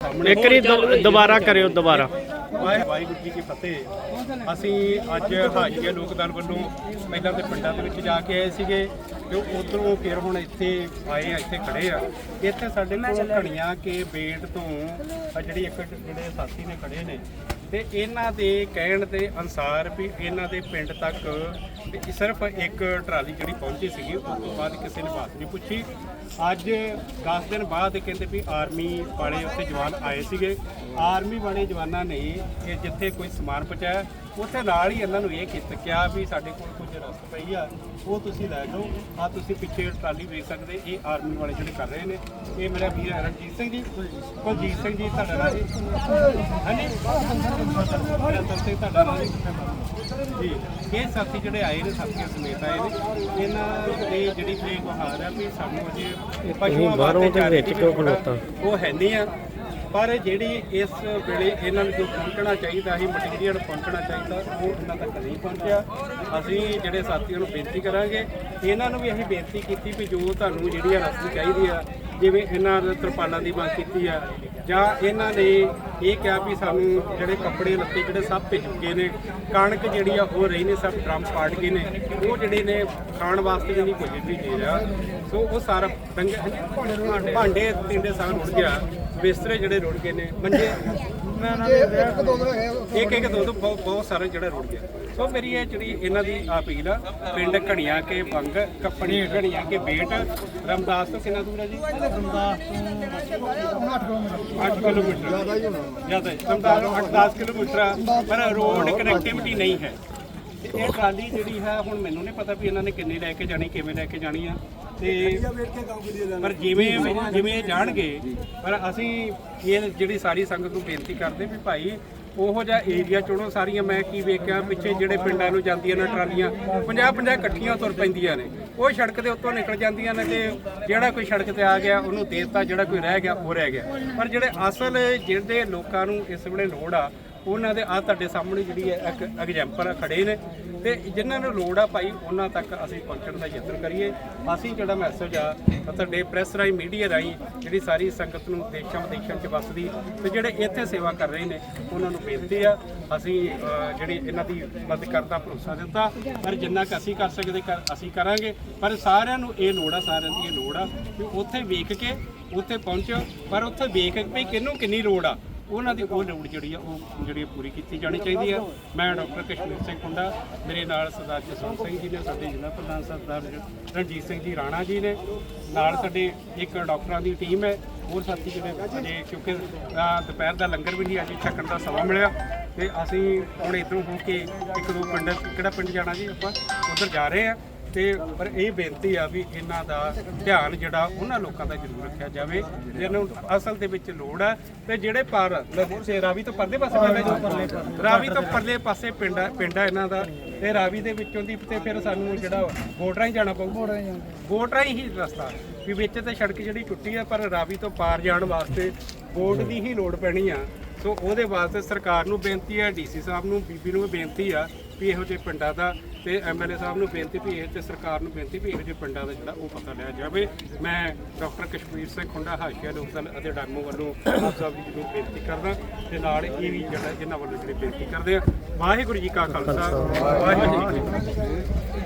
ਇੱਕ ਵਾਰੀ ਦੁ- ਦੁਬਾਰਾ ਕਰਿਓ ਦੁਬਾਰਾ। ਵਾਹਿ- ਵਾਹਿਗੁਰੂ ਜੀ ਕੀ ਫਤਿਹ। ਅਸੀਂ ਅੱਜ ਹਾਜੀਆ ਲੋਕਦਲ ਵੱਲੋਂ ਪਹਿਲਾਂ ਤੇ ਪਿੰਡਾਂ ਦੇ ਵਿੱਚ ਜਾ ਕੇ ਆਏ ਸੀਗੇ ਤੇ ਉਧਰੋਂ ਫਿਰ ਹੁਣ ਇੱਥੇ ਆਏ ਆ ਇੱਥੇ ਖੜੇ ਆ। ਇੱਥੇ ਸਾਡੇ ਕੋਲ ਘਣੀਆਂ ਕੇ ਬੇਟ ਤੋਂ ਆ ਜਿਹੜੀ ਇੱਕ ਜਿਹੜੇ ਸਾਥੀ ਨੇ ਖੜੇ ਨੇ ਤੇ ਇਹਨਾਂ ਦੇ ਕਹਿਣ ਦੇ ਅਨਸਾਰ ਵੀ ਇਹਨਾਂ ਦੇ ਪਿੰਡ ਤੱਕ ਵੀ ਸਿਰਫ ਇੱਕ ਟਰਾਲੀ ਜਿਹੜੀ ਪਹੁੰਚੀ ਸੀਗੀ ਉਸ ਤੋਂ ਬਾਅਦ ਕਿਸੇ ਨੇ ਬਾਤ ਨਹੀਂ ਪੁੱਛੀ। ਅੱਜ 10 ਦਿਨ ਬਾਅਦ ਕਹਿੰਦੇ ਵੀ ਆਰਮੀ ਵਾਲੇ ਉੱਥੇ ਜਵਾਨ ਆਏ ਸੀਗੇ। ਆਰਮੀ ਵਾਲੇ ਜਵਾਨਾਂ ਨੇ ਇਹ ਜਿੱਥੇ ਕੋਈ ਸਮਾਨ ਪਹੁੰਚਾਇਆ ਉੱਥੇ ਨਾਲ ਹੀ ਇਹਨਾਂ ਨੂੰ ਇਹ ਕੀਤਾ ਕਿਹਾ ਵੀ ਸਾਡੇ ਕੋਲ ਕੁਝ ਰਸਤ ਪਈ ਆ ਉਹ ਤੁਸੀਂ ਲੈ ਜਾਓ। ਆ ਤੁਸੀਂ ਪਿੱਛੇ ਟਰਾਲੀ ਵੇਚ ਸਕਦੇ ਇਹ ਆਰਮੀ ਵਾਲੇ ਜਿਹੜੇ ਕਰ ਰਹੇ ਨੇ। ਇਹ ਮੇਰਾ ਵੀਰ ਰਣਜੀਤ ਸਿੰਘ ਜੀ। ਕੁਲਜੀਤ ਸਿੰਘ ਜੀ ਤੁਹਾਡਾ ਨਾਮ ਜੀ। ਹਾਂਜੀ? ਰਤਨ ਸਿੰਘ ਤੁਹਾਡਾ ਨਾਮ ਜੀ। ਇਹ ਸਾਥੀ ਜਿਹੜੇ ਆਏ ਨੇ ਸਾਥੀਆਂ ਸਮੇਤ ਆਏ ਨੇ। ਇਹਨਾਂ ਦੀ ਜਿਹੜੀ ਇਹ ਗੁਹਾਰ ਹੈ ਵੀ ਸਾਨੂੰ ਅਜੇ ਪਸ਼ੂਆਂ ਆ, ਖਲੋਤਾ? ਉਹ ਹੈ ਨਹੀਂ ਆ। ਪਰ ਜਿਹੜੀ ਇਸ ਵੇਲੇ ਇਹਨਾਂ ਨੂੰ ਜੋ ਪਹੁੰਚਣਾ ਚਾਹੀਦਾ ਸੀ ਮਟੀਰੀਅਲ ਪਹੁੰਚਣਾ ਚਾਹੀਦਾ, ਉਹ ਇਹਨਾਂ ਤੱਕ ਨਹੀਂ ਪਹੁੰਚਿਆ। ਅਸੀਂ ਜਿਹੜੇ ਸਾਥੀਆਂ ਨੂੰ ਬੇਨਤੀ ਕਰਾਂਗੇ, ਇਹਨਾਂ ਨੂੰ ਵੀ ਅਸੀਂ ਬੇਨਤੀ ਕੀਤੀ ਵੀ ਜੋ ਤੁਹਾਨੂੰ ਜਿਹੜੀ ਆ ਰਸਦ ਚਾਹੀਦੀ ਆ ਜਿਵੇਂ ਇਹਨਾਂ ਨੇ ਤਰਪਾਲਾਂ ਦੀ ਮੰਗ ਕੀਤੀ ਆ, ਜਾਂ ਇਹਨਾਂ ਨੇ ਇਹ ਕਿਹਾ ਵੀ ਸਾਨੂੰ ਜਿਹੜੇ ਕੱਪੜੇ ਲੱਤੇ ਜਿਹੜੇ ਸਭ ਭਿੱਜ ਚੁੱਕੇ ਨੇ, ਕਣਕ ਜਿਹੜੀ ਆ ਉਹ ਰਹੀ ਨੇ, ਸਭ ਡਰਮ ਪਾੜ ਗਏ ਨੇ, ਉਹ ਜਿਹੜੇ ਨੇ ਖਾਣ ਵਾਸਤੇ ਵੀ ਨਹੀਂ ਕੁਝ ਵੀ ਦੇ ਰਿਹਾ। ਸੋ ਉਹ ਸਾਰਾ ਭਾਂਡੇ ਤਿੰਡੇ ਸਾਰਾ ਰੁੜ ਗਿਆ। ਬਿਸਤਰੇ ਜਿਹੜੇ ਰੁੜ ਗਏ ਨੇ ਮੰਜੇ ਇੱਕ ਇੱਕ ਦੋ ਦੋ ਬਹੁਤ ਬਹੁਤ ਸਾਰੇ ਜਿਹੜਾ ਰੁੜ ਗਿਆ ਸੋ ਮੇਰੀ ਇਹ ਜਿਹੜੀ ਇਹਨਾਂ ਦੀ ਅਪੀਲ ਆ ਪਿੰਡ ਘਣੀਆਂ ਕੇ ਬੰਗ ਕੱਪਣੀ ਘਣੀਆਂ ਕੇ ਬੇਟ ਰਮਦਾਸ ਤੋਂ ਕਿੰਨਾ ਦੂਰ ਹੈ ਜੀ? ਰਮਦਾਸ ਤੋਂ 8 ਕਿਲੋਮੀਟਰ। ਜ਼ਿਆਦਾ ਹੀ ਹੋਣਾ। ਜ਼ਿਆਦਾ ਹੀ। ਰਮਦਾਸ ਤੋਂ 8-10 ਕਿਲੋਮੀਟਰ ਪਰ ਰੋਡ ਕਨੈਕਟੀਵਿਟੀ ਨਹੀਂ ਹੈ। ਇਹ ਟਰਾਲੀ ਜਿਹੜੀ ਹੈ ਹੁਣ ਮੈਨੂੰ ਨਹੀਂ ਪਤਾ ਵੀ ਇਹਨਾਂ ਨੇ ਕਿੰਨੀ ਲੈ ਕੇ ਜਾਣੀ ਕਿਵੇਂ ਲੈ ਕੇ ਜਾਣੀ ਆ। ਤੇ ਪਰ ਜਿਵੇਂ ਜਿਵੇਂ ਇਹ ਜਾਣਗੇ ਪਰ ਅਸੀਂ ਇਹ ਜਿਹੜੀ ਸਾਰੀ ਸੰਗਤ ਨੂੰ ਬੇਨਤੀ ਕਰਦੇ ਵੀ ਭਾਈ ਉਹੋ ਜਿਹਾ ਏਰੀਆ ਚੁਣੋ ਸਾਰੀਆਂ। ਮੈਂ ਕੀ ਵੇਖਿਆ ਪਿੱਛੇ ਜਿਹੜੇ ਪਿੰਡਾਂ ਨੂੰ ਜਾਂਦੀਆਂ ਨੇ ਟਰਾਲੀਆਂ 50 50 ਇਕੱਠੀਆਂ ਤੁਰ ਪੈਂਦੀਆਂ ਨੇ। ਉਹ ਸੜਕ ਦੇ ਉੱਤੋਂ ਨਿਕਲ ਜਾਂਦੀਆਂ ਨੇ ਤੇ ਜਿਹੜਾ ਕੋਈ ਸੜਕ ਤੇ ਆ ਗਿਆ ਉਹਨੂੰ ਦਿੱਤਾ ਜਿਹੜਾ ਕੋਈ ਰਹਿ ਗਿਆ ਉਹ ਰਹਿ ਗਿਆ। ਪਰ ਜਿਹੜੇ ਅਸਲ ਜਿਹੜੇ ਲੋਕਾਂ ਨੂੰ ਇਸ ਵੇਲੇ ਲੋੜ ਆ ਉਹਨਾਂ ਦੇ ਆ ਤੁਹਾਡੇ ਸਾਹਮਣੇ ਜਿਹੜੀ ਹੈ ਇੱਕ ਐਗਜ਼ਾਮਪਲ ਖੜੇ ਨੇ ਤੇ ਜਿਨ੍ਹਾਂ ਨੂੰ ਲੋੜ ਆ ਭਾਈ, ਉਹਨਾਂ ਤੱਕ ਅਸੀਂ ਪਹੁੰਚਣ ਦਾ ਯਤਨ ਕਰੀਏ। ਅਸੀਂ ਜਿਹੜਾ ਮੈਸੇਜ ਆ ਤੁਹਾਡੇ ਪ੍ਰੈਸ ਰਾਹੀਂ ਮੀਡੀਆ ਰਾਹੀਂ ਜਿਹੜੀ ਸਾਰੀ ਸੰਗਤ ਨੂੰ ਦੇਸ਼ਾਂ ਵਿਦੇਸ਼ਾਂ 'ਚ ਵੱਸਦੀ ਤੇ ਜਿਹੜੇ ਇੱਥੇ ਸੇਵਾ ਕਰ ਰਹੇ ਨੇ, ਉਹਨਾਂ ਨੂੰ ਬੇਨਤੀ ਆ, ਅਸੀਂ ਜਿਹੜੀ ਇਹਨਾਂ ਦੀ ਮਦਦ ਕਰਨ ਦਾ ਭਰੋਸਾ ਦਿੱਤਾ। ਪਰ ਜਿੰਨਾ ਕੁ ਅਸੀਂ ਕਰ ਸਕਦੇ, ਕਰ- ਅਸੀਂ ਕਰਾਂਗੇ। ਪਰ ਸਾਰਿਆਂ ਨੂੰ ਇਹ ਲੋੜ ਆ, ਸਾਰਿਆਂ ਦੀ ਇਹ ਲੋੜ ਆ ਵੀ ਉੱਥੇ ਵੇਖ ਕੇ ਉੱਥੇ ਪਹੁੰਚੋ। ਪਰ ਉੱਥੇ ਵੇਖ ਕੇ ਵੀ ਕਿਹਨੂੰ ਕਿੰਨੀ ਲੋੜ ਆ ਉਹਨਾਂ ਦੀ ਉਹ ਲੋੜ ਜਿਹੜੀ ਆ, ਉਹ ਜਿਹੜੀ ਪੂਰੀ ਕੀਤੀ ਜਾਣੀ ਚਾਹੀਦੀ ਆ। ਮੈਂ ਡਾਕਟਰ ਕਸ਼ਮੀਰ ਸਿੰਘ ਕੁੰਡਾ, ਮੇਰੇ ਨਾਲ ਸਰਦਾਰ ਜਸਵੰਤ ਸਿੰਘ ਜੀ ਨੇ, ਸਾਡੇ ਜ਼ਿਲ੍ਹਾ ਪ੍ਰਧਾਨ ਸਰਦਾਰ ਰਣਜੀਤ ਸਿੰਘ ਜੀ ਰਾਣਾ ਜੀ ਨੇ, ਨਾਲ ਸਾਡੇ ਇੱਕ ਡਾਕਟਰਾਂ ਦੀ ਟੀਮ ਹੈ। ਹੋਰ ਸਾਥੀ ਜਿਹੜੇ ਅਜੇ ਕਿਉਂਕਿ ਦੁਪਹਿਰ ਦਾ ਲੰਗਰ ਵੀ ਨਹੀਂ, ਅੱਜ ਛਕਣ ਦਾ ਸਮਾਂ ਮਿਲਿਆ। ਤੇ ਅਸੀਂ ਹੁਣ ਇੱਧਰੋਂ ਹੋ ਕੇ ਇੱਕ ਦੋ ਪਿੰਡ ਕਿਹੜਾ ਪਿੰਡ ਜਾਣਾ ਜੀ ਆਪਾਂ? ਉਧਰ ਜਾ ਰਹੇ ਆ। ਤੇ ਪਰ ਇਹ ਬੇਨਤੀ ਆ ਵੀ ਇਹਨਾਂ ਦਾ ਧਿਆਨ ਜਿਹੜਾ ਉਹਨਾਂ ਲੋਕਾਂ ਦਾ ਜ਼ਰੂਰ ਰੱਖਿਆ ਜਾਵੇ ਜਿਹਨਾਂ ਨੂੰ ਅਸਲ ਦੇ ਵਿੱਚ ਲੋੜ ਹੈ ਤੇ ਜਿਹੜੇ ਪਰ ਸੇ ਰਾਵੀ ਤੋਂ ਪਰਲੇ ਪਾਸੇ ਪਹਿਲੇ ਜੋ? ਰਾਵੀ ਤੋਂ ਪਰਲੇ ਪਾਸੇ ਪਿੰਡ ਹੈ ਪਿੰਡ ਹੈ ਇਹਨਾਂ ਦਾ। ਤੇ ਰਾਵੀ ਦੇ ਵਿੱਚੋਂ ਦੀ ਤੇ ਫਿਰ ਸਾਨੂੰ ਜਿਹੜਾ ਗੋਟਰਾਂ ਹੀ ਜਾਣਾ ਪਊ। ਗੋਟਰਾਂ ਹੀ ਰਸਤਾ। ਵੀ ਵਿੱਚ ਤੇ ਸੜਕ ਜਿਹੜੀ ਟੁੱਟੀ ਆ ਪਰ ਰਾਵੀ ਤੋਂ ਪਾਰ ਜਾਣ ਵਾਸਤੇ ਬੋਟ ਦੀ ਹੀ ਲੋੜ ਪੈਣੀ ਆ। ਸੋ ਉਹਦੇ ਵਾਸਤੇ ਸਰਕਾਰ ਨੂੰ ਬੇਨਤੀ ਹੈ ਡੀਸੀ ਸਾਹਿਬ ਨੂੰ ਬੀਬੀ ਨੂੰ ਵੀ ਬੇਨਤੀ ਆ ਵੀ ਇਹੋ ਜਿਹੇ ਪਿੰਡਾਂ ਦਾ ਤੇ ਐਮਐਲਏ ਸਾਹਿਬ ਨੂੰ ਬੇਨਤੀ ਵੀ ਇਹ ਤੇ ਸਰਕਾਰ ਨੂੰ ਬੇਨਤੀ ਵੀ ਇਹੋ ਜਿਹੇ ਪਿੰਡਾਂ ਦਾ ਜਿਹੜਾ ਉਹ ਪਤਾ ਲਿਆ ਜਾਵੇ। ਮੈਂ ਡਾਕਟਰ ਕਸ਼ਮੀਰ ਸਿੰਘ ਖੁੰਡਾ, ਹਾਸ਼ੀਆ ਲੋਕਦਲ ਅਤੇ ਡਾਮੂ ਵੱਲੋਂ ਆਪ ਸਭ ਦੀ ਨੂੰ ਬੇਨਤੀ ਕਰਦਾ ਤੇ ਨਾਲ ਇਹ ਵੀ ਜਿਹੜਾ ਇਹਨਾਂ ਵੱਲੋਂ ਜਿਹੜੀ ਬੇਨਤੀ ਕਰਦੇ ਆ। ਵਾਹਿਗੁਰੂ ਜੀ ਕਾ ਖਾਲਸਾ, ਵਾਹਿਗੁਰੂ ਜੀ ਕੀ ਫਤਿਹ।